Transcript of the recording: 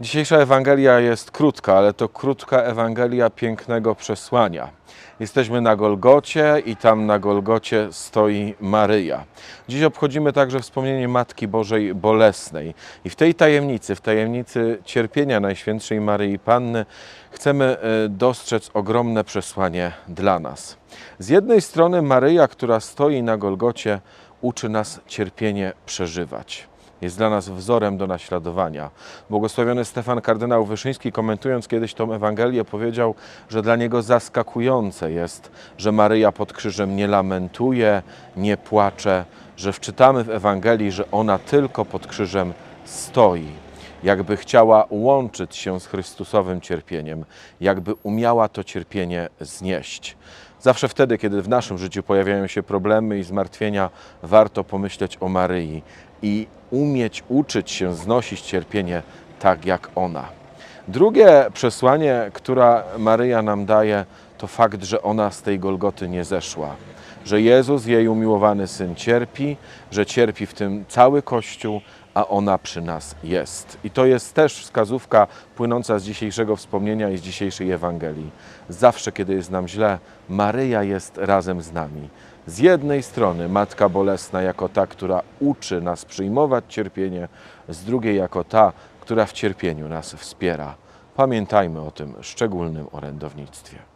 Dzisiejsza Ewangelia jest krótka, ale to krótka Ewangelia pięknego przesłania. Jesteśmy na Golgocie i tam na Golgocie stoi Maryja. Dziś obchodzimy także wspomnienie Matki Bożej Bolesnej. I w tej tajemnicy, w tajemnicy cierpienia Najświętszej Maryi Panny, chcemy e, dostrzec ogromne przesłanie dla nas. Z jednej strony Maryja, która stoi na Golgocie, uczy nas cierpienie przeżywać jest dla nas wzorem do naśladowania. Błogosławiony Stefan kardynał Wyszyński, komentując kiedyś tą Ewangelię, powiedział, że dla niego zaskakujące jest, że Maryja pod krzyżem nie lamentuje, nie płacze, że wczytamy w Ewangelii, że ona tylko pod krzyżem stoi, jakby chciała łączyć się z Chrystusowym cierpieniem, jakby umiała to cierpienie znieść. Zawsze wtedy, kiedy w naszym życiu pojawiają się problemy i zmartwienia, warto pomyśleć o Maryi i umieć uczyć się znosić cierpienie tak jak ona. Drugie przesłanie, które Maryja nam daje, to fakt, że ona z tej Golgoty nie zeszła. Że Jezus, jej umiłowany syn, cierpi, że cierpi w tym cały Kościół, a ona przy nas jest. I to jest też wskazówka płynąca z dzisiejszego wspomnienia i z dzisiejszej Ewangelii. Zawsze, kiedy jest nam źle, Maryja jest razem z nami. Z jednej strony Matka Bolesna jako ta, która uczy nas przyjmować cierpienie, z drugiej jako ta, która w cierpieniu nas wspiera. Pamiętajmy o tym szczególnym orędownictwie.